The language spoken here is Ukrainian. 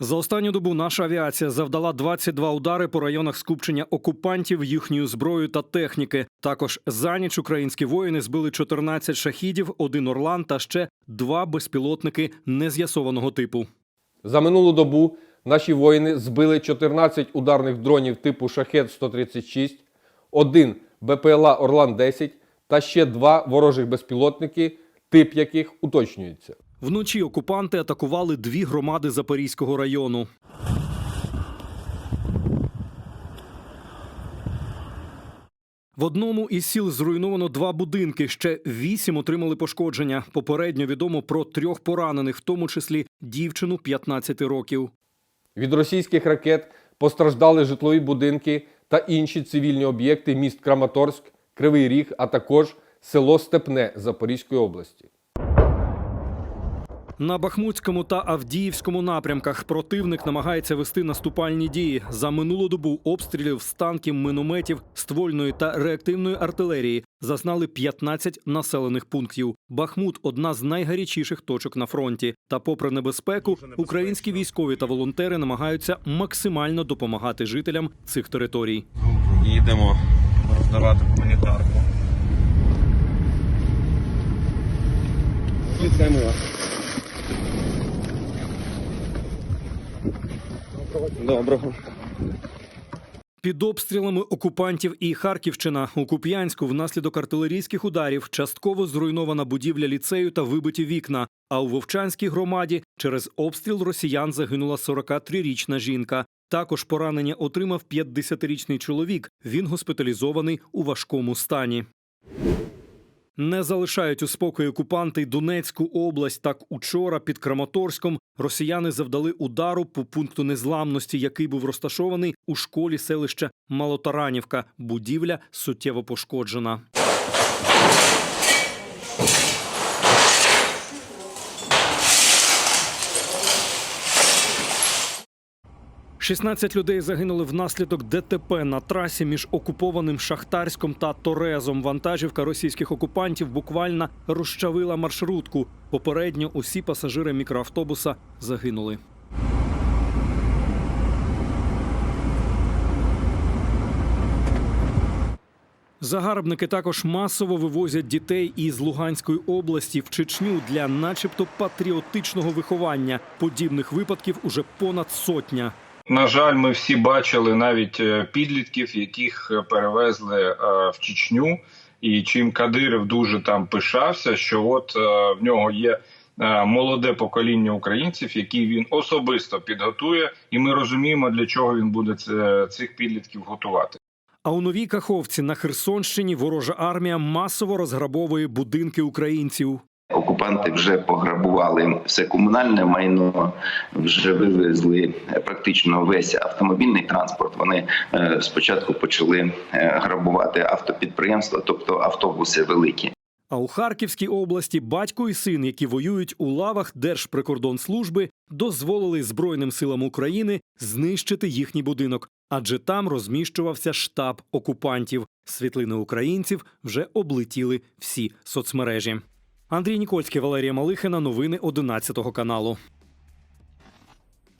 За останню добу наша авіація завдала 22 удари по районах скупчення окупантів, їхньою зброєю та техніки. Також за ніч українські воїни збили 14 шахідів, один орлан та ще два безпілотники нез'ясованого типу. За минулу добу наші воїни збили 14 ударних дронів типу Шахет-136, один БПЛА Орлан-10 та ще два ворожих безпілотники, тип яких уточнюється. Вночі окупанти атакували дві громади Запорізького району. В одному із сіл зруйновано два будинки. Ще вісім отримали пошкодження. Попередньо відомо про трьох поранених, в тому числі дівчину 15 років. Від російських ракет постраждали житлові будинки та інші цивільні об'єкти міст Краматорськ, Кривий Ріг, а також село Степне Запорізької області. На Бахмутському та Авдіївському напрямках противник намагається вести наступальні дії. За минулу добу обстрілів з танків, минометів, ствольної та реактивної артилерії зазнали 15 населених пунктів. Бахмут одна з найгарячіших точок на фронті. Та, попри небезпеку, українські військові та волонтери намагаються максимально допомагати жителям цих територій. Їдемо роздавати гуманітарку. Доброго. Під обстрілами окупантів і Харківщина у Куп'янську внаслідок артилерійських ударів частково зруйнована будівля ліцею та вибиті вікна. А у Вовчанській громаді через обстріл росіян загинула 43-річна жінка. Також поранення отримав 50-річний чоловік. Він госпіталізований у важкому стані. Не залишають у спокої окупанти Донецьку область. Так учора під Краматорськом росіяни завдали удару по пункту незламності, який був розташований у школі селища Малотаранівка. Будівля суттєво пошкоджена. «16 людей загинули внаслідок ДТП на трасі між окупованим Шахтарськом та Торезом. Вантажівка російських окупантів буквально розчавила маршрутку. Попередньо усі пасажири мікроавтобуса загинули. Загарбники також масово вивозять дітей із Луганської області в Чечню для, начебто, патріотичного виховання. Подібних випадків уже понад сотня. На жаль, ми всі бачили навіть е, підлітків, яких е, перевезли е, в Чечню, і чим Кадиров дуже там пишався, що от в нього є молоде покоління українців, які він особисто підготує, і ми розуміємо, для чого він буде цих підлітків готувати. А у новій Каховці на Херсонщині ворожа армія масово розграбовує будинки українців. Окупанти вже пограбували все комунальне майно, вже вивезли практично весь автомобільний транспорт. Вони е, спочатку почали е, грабувати автопідприємства, тобто автобуси великі. А у Харківській області батько і син, які воюють у лавах Держприкордонслужби, дозволили Збройним силам України знищити їхній будинок, адже там розміщувався штаб окупантів. Світлини українців вже облетіли всі соцмережі. Андрій Нікольський, Валерія Малихина. Новини 11 каналу.